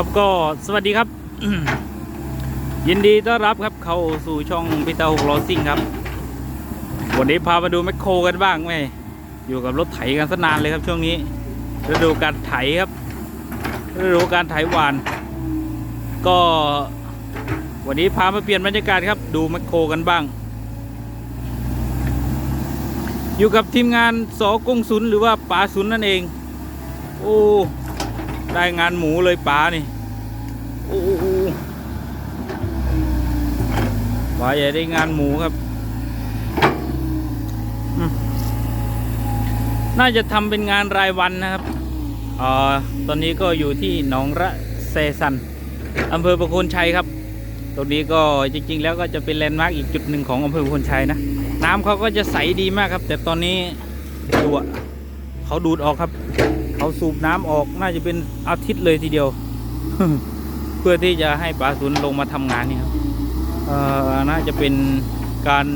ครับก็สวัสดีครับ ยินดีต้อนรับครับเข้าสู่ช่องพิตาหกล้อซิ่งครับ วันนี้พามาดูแมคโครกันบ้างไหมอยู่กับรถไถกันสนานเลยครับช่วงนี้ฤดูการไถครับฤดูการไถหวาน ก็ วันนี้พามาเปลี่ยนบรรยากาศครับ ดูแมคโครกันบ้าง อยู่กับทีมงานสอกงศุนหรือว่าป๋าศุนนั่นเอง โอ้ ได้งานหมูเลยป๋านี่โอ้โหป๋าใหญ่ได้งานหมูครับ น่าจะทำเป็นงานรายวันนะครับอ่อตอนนี้ก็อยู่ที่หนองระเซซันอำเภอประโคนชัยครับ ตรงนี้ก็จริง ๆ แล้วก็จะเป็นแลนด์มาร์กอีกจุดหนึ่งของอำเภอประโคนชัยนะ น้ำเขาก็จะใสดีมากครับ แต่ตอนนี้ดูอะเขาดูดออกครับ เขาสูบน้ำออกน่าจะเป็นอาทิตย์เลยทีเดียว เพื่อที่จะให้ปลาสุนลงมาทำงานนี่ครับเอ่อน่าจะเป็นการ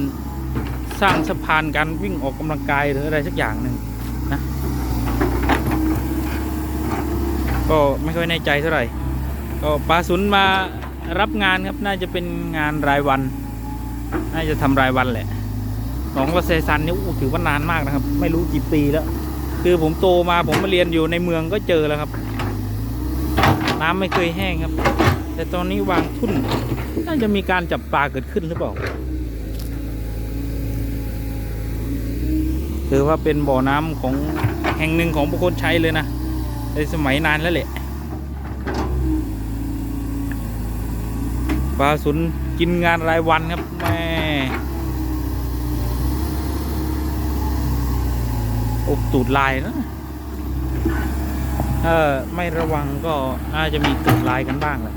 สร้างสะพานการวิ่งออกกำลังกายหรืออะไรสักอย่างหนึ่งนะก็ไม่ค่อยแน่ใจเท่าไหร่ก็ปลาสุนมารับงานครับน่าจะเป็นงานรายวัน น่าจะทำรายวันแหละหนองกระเซซันนี่ถือว่านานมากนะครับ ไม่รู้กี่ปีแล้ว คือผมโตมาผมมาเรียนอยู่ในเมืองก็เจอแล้วครับ น้ำไม่เคยแห้งครับ แต่ตอนนี้วางทุ่นน่าจะมีการจับปลาเกิดขึ้นหรือเปล่าถือว่าเป็นบ่อน้ำของแห่งหนึ่งของบุคคลใช้เลยนะในสมัยนานแล้วแหละปลาสุนกินงานรายวันครับ แม่อกตูดลายนะเออไม่ระวังก็น่าจจะมีตูดลายกันบ้างแหละ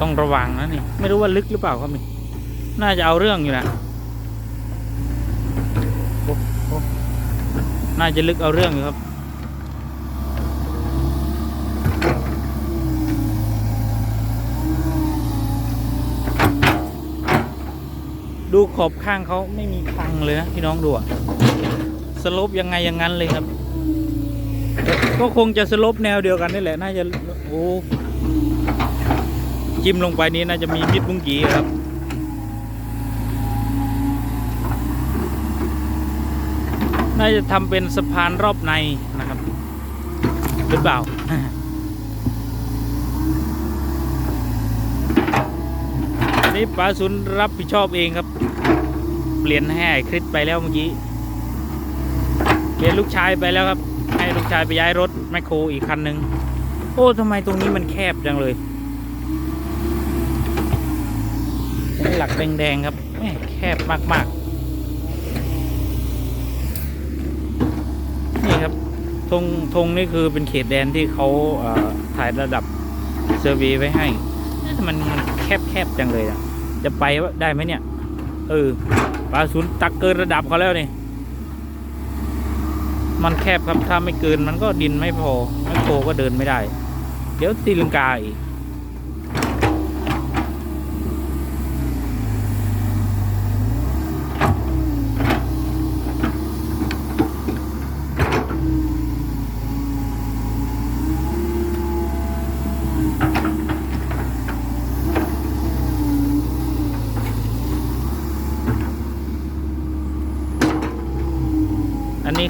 ต้องระวังนะนี่ไม่รู้ว่าลึกหรือเปล่าครับนี่น่าจะเอาเรื่องอยู่นะน่าจะลึกเอาเรื่องอยู่ครับ ดูขอบข้างเขาไม่มีคังเลยนะพี่น้องดูอะสลบยังไงอย่างนั้นเลยครับ ก็คงจะสลบแนวเดียวกันนี่แหละ น่าจะโอ้จิ้มลงไปนี้น่าจะมีมิดบุ้งกีครับน่าจะทำเป็นสะพานรอบในนะครับ หรือเปล่า นนี้ป๋าสุนรับผิดชอบเองครับ เปลี่ยนให้คริสไปแล้วเมื่อกี้ เปลี่ยนลูกชายไปแล้วครับ ให้ลูกชายไปย้ายรถแมคโครอีกคันหนึ่งโอ้ทำไมตรงนี้มันแคบจังเลยหลักแดงๆครับแม่แคบมากๆ นี่ครับธงธงนี่คือเป็นเขตแดนที่เขาถ่ายระดับเซอร์วีไว้ให้ มันแคบแคบจังเลยอะจะไปว่าได้ไหมเนี่ย เออปลาศูนย์ตักเกินระดับเขาแล้วนี่ มันแคบครับถ้าไม่เกินมันก็ดินไม่พอไม่โคก็เดินไม่ได้ เดี๋ยวตีลังกาอีก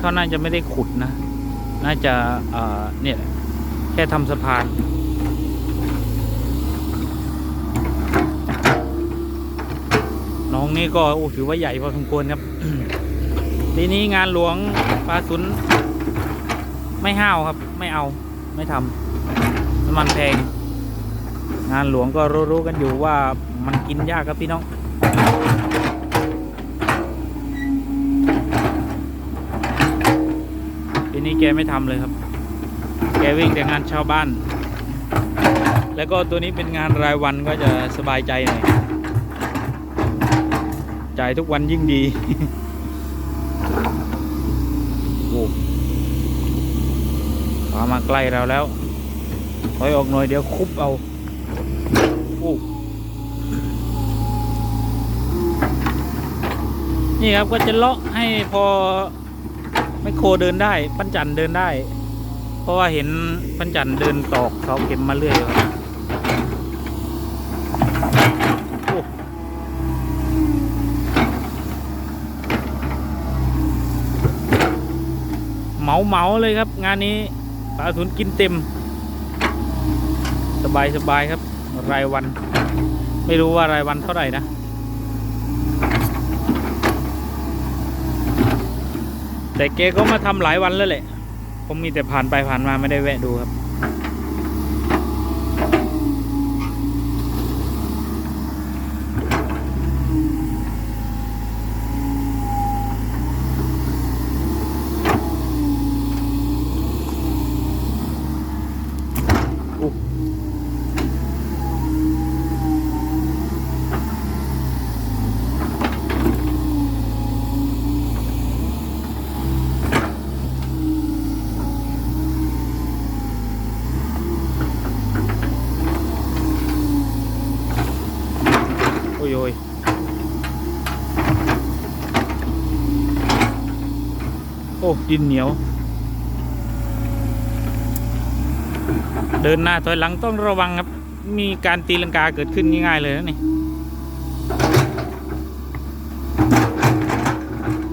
เขาน่าจะไม่ได้ขุดนะ น่าจะเนี่ยแหละแค่ทำสะพานน้องนี่ก็โอ้ถือว่าใหญ่พอสมควรครับ ทีนี้งานหลวงปลาสุนไม่ห้าวครับ ไม่เอาไม่ทำน้ำมันแพง งานหลวงก็รู้ๆกันอยู่ว่ามันกินยากครับพี่น้อง ทีนี้แกไม่ทำเลยครับ แกวิ่งแต่งานชาวบ้าน แล้วก็ตัวนี้เป็นงานรายวันก็จะสบายใจหน่อยจ่ายทุกวันยิ่งดีโอ้พามาใกล้เราแล้วถอยออกหน่อยเดี๋ยวคุบเอาโอ้นี่ครับก็จะเลาะให้พอ แมคโครเดินได้ปั้นจันเดินได้ เพราะว่าเห็นปั้นจันเดินตอกเสาเข็มมาเรื่อยครับโอ้เหมาเหมาเลยครับ งานนี้ปลาทุนกินเต็ม สบายสบายครับ รายวัน ไม่รู้ว่ารายวันเท่าไหร่นะ แต่เกก็มาทำหลายวันแล้วแหละ ผมมีแต่ผ่านไปผ่านมาไม่ได้แวะดูครับ โอ้ ดินเหนียว เดินหน้าถอยหลังต้องระวังครับ มีการตีลังกาเกิดขึ้นง่ายๆเลยนะนี่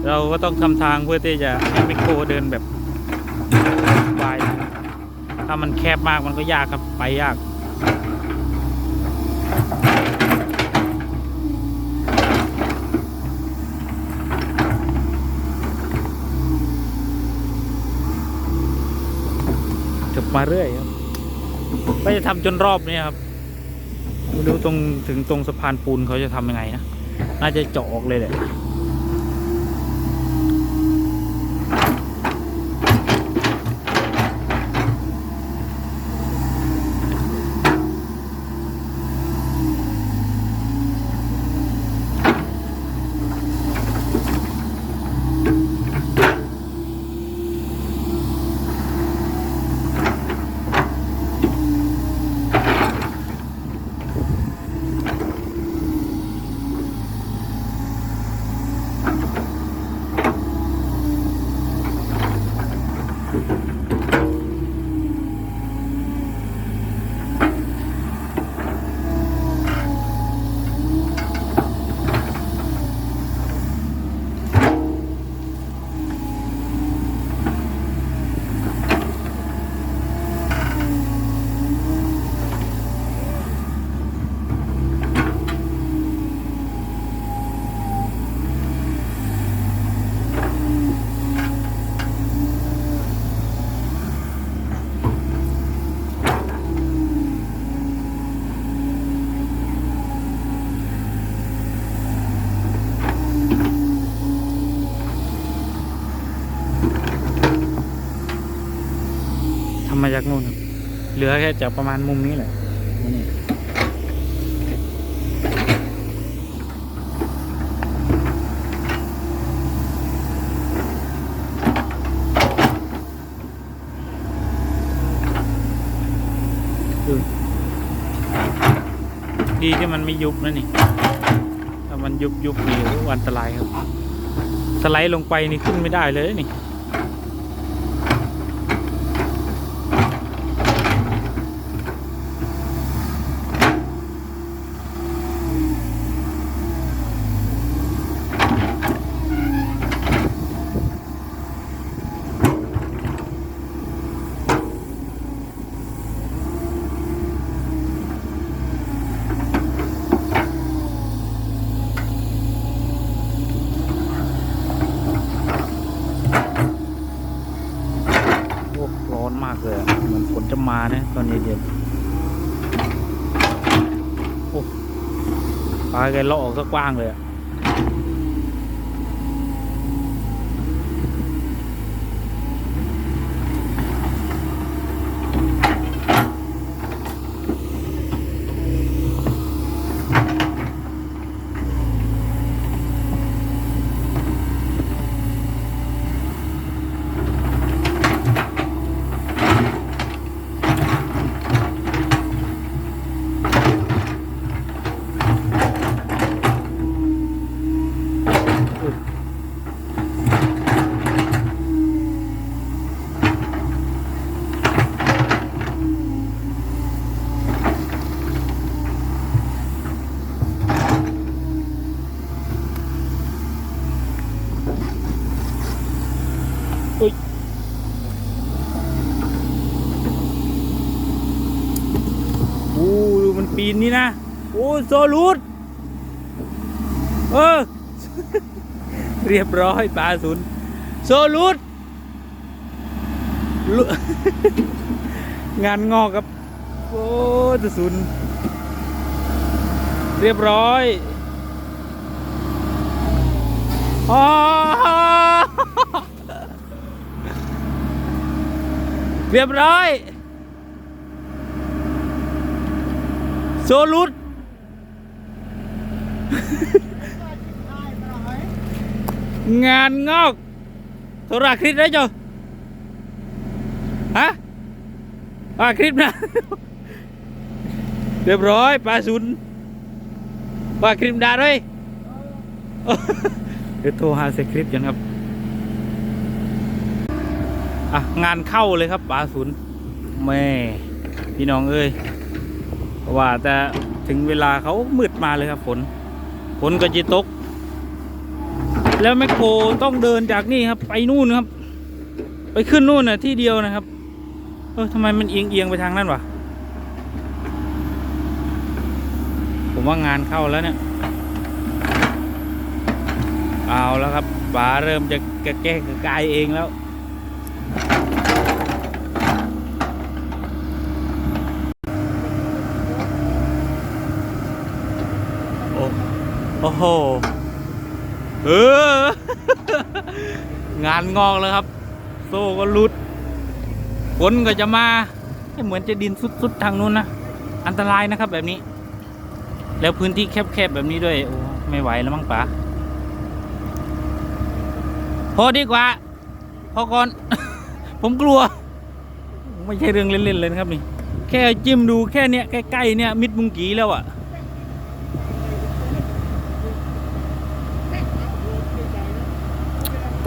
เราก็ต้องทำทางเพื่อที่จะให้ไมโครเดินแบบสบายถ้ามันแคบมากมันก็ยากครับไปยาก มาเรื่อยครับก็จะทำจนรอบนี้ครับไม่รู้ตรงถึงตรงสะพานปูนเขาจะทำยังไงนะ น่าจะเจาะออกเลยแหละ จากนู่นครับ เหลือแค่จากประมาณมุมนี้แหละนี่ดีที่มันไม่ยุบนะนี่ ถ้ามันยุบยุบนี่อันตรายครับ สไลด์ลงไปนี่ขึ้นไม่ได้เลยนี่ โอ้ร้อนมากเลยอะเหมือนฝนจะมานะต อนเย็นๆโอ้ปลาแกเลาะออกซะกว้างเลยอะ โซลูดเออ เรียบร้อยปลาศูนย์โซลูดงานงอกครับ โอ้ตะศูนย์เรียบร้อยอเรียบร้อย โซลุด งานงอกโทรคลิปได้จ้ะฮะอ่าคลิปนะเรียบร้อยปลาศูนย์ปลาคลิปดาด้วยเดี๋ยวโทรหาเซคลิปกันครับอะงานเข้าเลยครับปลาศูนย์แม่พี่น้องเอ้ยว่าแต่ถึงเวลาเขามืดมาเลยครับฝน ฝนก็จะตก แล้วแมคโครต้องเดินจากนี่ครับ ไปนู่นครับ ไปขึ้นนู่นน่ะที่เดียวนะครับ เออทำไมมันเอียงเอียงไปทางนั้นวะผมว่างานเข้าแล้วเนี่ย เอาแล้วครับป๋าเริ่มจะกระแก้กระกายเองแล้ว โอ้โอ้โห เออ งานงอกแล้วครับ โซ่ก็หลุดฝนก็จะมาเหมือนจะดินสุดๆทางนู้นนะ อันตรายนะครับแบบนี้ แล้วพื้นที่แคบๆแบบนี้ด้วย โอ้ไม่ไหวแล้วมั้งป๋าพอดีกว่า พอก่อน ผมกลัว ไม่ใช่เรื่องเล่นๆเลยนะครับนี่ แค่จิ้มดูแค่เนี้ยใกล้ๆเนี่ยมิดมุงกีแล้วอะ่ะ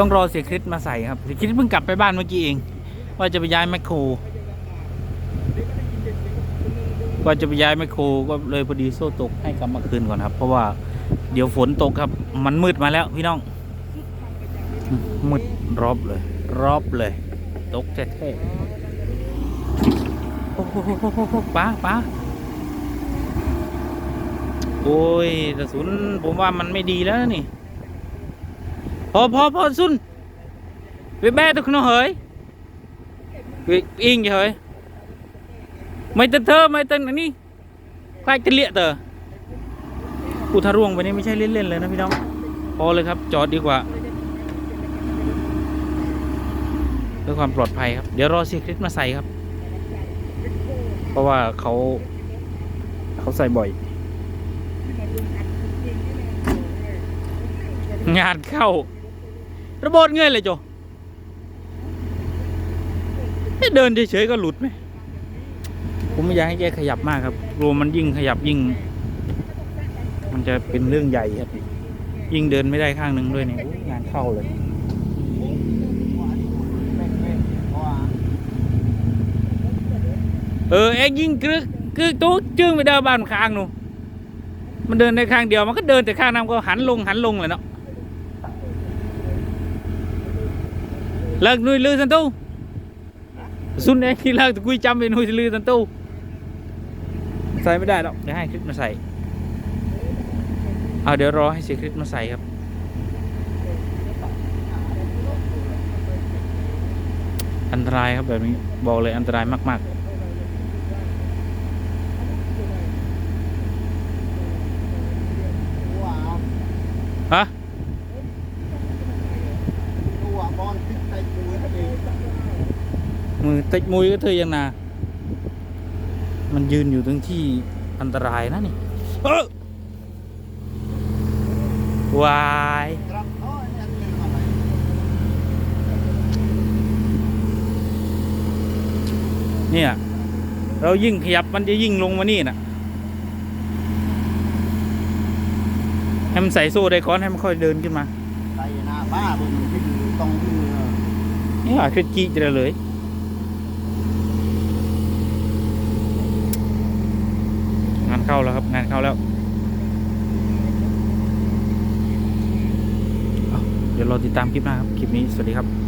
ต้องรอเสียคริสมาใส่ครับเสียคริสเพิ่งกลับไปบ้านเมื่อกี้เอง ว่าจะไปย้ายแมคโครว่าจะไปย้ายแมคโครก็เลยพอดีโซ่ตกให้กลับมาคืนก่อนครับ เพราะว่าเดี๋ยวฝนตกครับ มันมืดมาแล้วพี่น้อง มืดรอบเลย รอบเลย ตกแท้ๆโอ้โหป้าป้าโอ้ยกระสุนผมว่ามันไม่ดีแล้วนี่ พอพอพอซุน về bé tôi nó hỡi về yên vậy hỡi mày tên thơ mày tên này đi khai tên liệ tờ กูทะร่วงไปนี่ไม่ใช่เล่นๆเลยนะพี่น้องพอเลยครับ จอดดีกว่าเพื่อความปลอดภัยครับ เดี๋ยวรอซีคริสมาใส่ครับ เพราะว่าเขาเขาใส่บ่อย งานเข้า ระเบิดเงยเลยโจเอ๊ะเดินเฉยๆก็หลุดไหมผมไม่อยากให้แกขยับมากครับกลัวมันยิ่งขยับยิ่ง มันจะเป็นเรื่องใหญ่ครับ ยิ่งเดินไม่ได้ข้างหนึ่งด้วยเนี่ยงานเข้าเลยเออเอ็งยิ่งกึกกึกตัวจึงไปเดินบ้านข้างหนูมันเดินได้ข้างเดียวมันก็เดินแต่ข้างนั้นก็หันลงหันลงเลยเนาะ lợn nuôi lư san tu xuân đấy khi lợn thì quy trăm về nuôi lư san tu ใส่ไม่ได้หรอกเดี๋ยวให้คลิปมาใส่เอาเดี๋ยวรอให้เสียคลิปมาใส่ครับอันตรายครับแบบนี้บอกเลยอันตรายมากว้าวๆฮะ ตัวบอลติดใจกูเอง มือติดมุยก็เธอยังนามันยืนอยู่ตรงที่อันตรายนะนี่เอ้อวายครับโอ้ยยังลืมอะไรเนี่ย เรายิ่งขยับมันจะยิ่งลงมานี่นะให้มันใส่โซ่ได้ก้อนให้มันค่อยเดินขึ้นมาใจหน้าบ้าบนที่อยู่ตรงที่นี่อาคือกี้จะเลย งาน เข้าแล้วครับ งานเข้าแล้วเดี๋ยวดี๋ยวรอติดตามคลิปหน้าครับ คลิปนี้สวัสดีครับ